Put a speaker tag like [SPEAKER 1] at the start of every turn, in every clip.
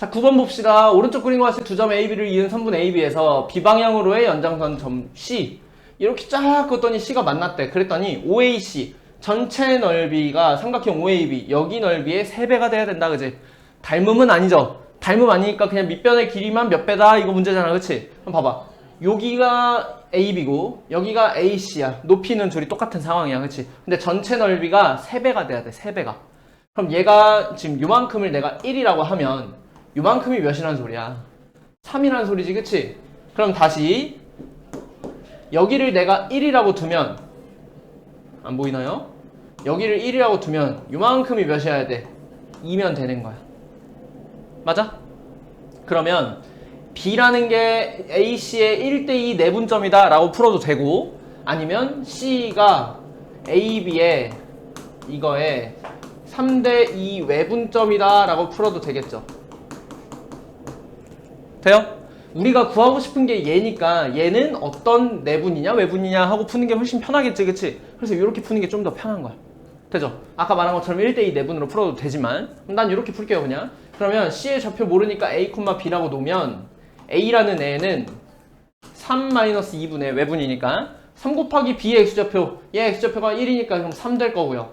[SPEAKER 1] 자, 9번 봅시다. 오른쪽 그림과 같이 두 점 AB를 이은 선분 AB에서 B방향으로의 연장선 점 C. 이렇게 쫙 긋더니 C가 만났대. 그랬더니 OAC. 전체 넓이가 삼각형 OAB. 여기 넓이의 3배가 돼야 된다. 그지? 닮음은 아니죠. 닮음 아니니까 그냥 밑변의 길이만 몇 배다. 이거 문제잖아. 그치? 그럼 봐봐. 여기가 AB고 여기가 AC야. 높이는 둘이 똑같은 상황이야. 그치? 근데 전체 넓이가 3배가 돼야 돼. 3배가. 그럼 얘가 지금 요만큼을 내가 1이라고 하면 요만큼이 몇이라는 소리야? 3이라는 소리지, 그치? 그럼 다시 여기를 내가 1이라고 두면 안 보이나요? 여기를 1이라고 두면 요만큼이 몇이어야 돼? 2면 되는 거야. 맞아? 그러면 B라는 게 AC의 1대2 내분점이다 라고 풀어도 되고 아니면 C가 AB의 이거에 3대2 외분점이다 라고 풀어도 되겠죠. 돼요? 우리가 구하고 싶은 게 얘니까 얘는 어떤 내분이냐 외분이냐 하고 푸는 게 훨씬 편하겠지 그치? 그래서 이렇게 푸는 게 좀 더 편한 거야. 되죠? 아까 말한 것처럼 1대2 내분으로 풀어도 되지만. 난 이렇게 풀게요 그냥. 그러면 C의 좌표 모르니까 A, B라고 놓으면 A라는 애는 3-2분의 외분이니까 3 곱하기 B의 X좌표. 얘 X좌표가 1이니까 그럼 3 될 거고요.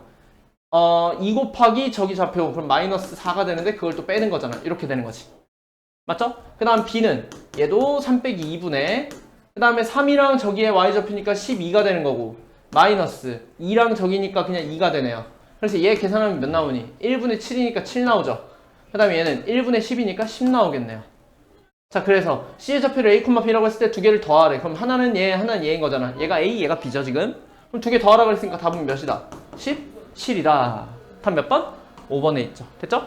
[SPEAKER 1] 어, 2 곱하기 저기 좌표. 그럼 마이너스 4가 되는데 그걸 또 빼는 거잖아. 이렇게 되는 거지 맞죠? 그 다음 B는 얘도 3 빼기 2분의 그 다음에 3이랑 저기에 Y좌표니까 12가 되는 거고 마이너스 2랑 저기니까 그냥 2가 되네요 그래서 얘 계산하면 몇 나오니? 1분의 7이니까 7 나오죠 그 다음에 얘는 1분의 10이니까 10 나오겠네요 자 그래서 C의 좌표를 A, B라고 했을 때 두 개를 더하래 그럼 하나는 얘 하나는 얘인 거잖아 얘가 A 얘가 B죠 지금 그럼 두 개 더하라 그랬으니까 답은 몇이다? 10? 7이다 답 몇 번? 5번에 있죠 됐죠?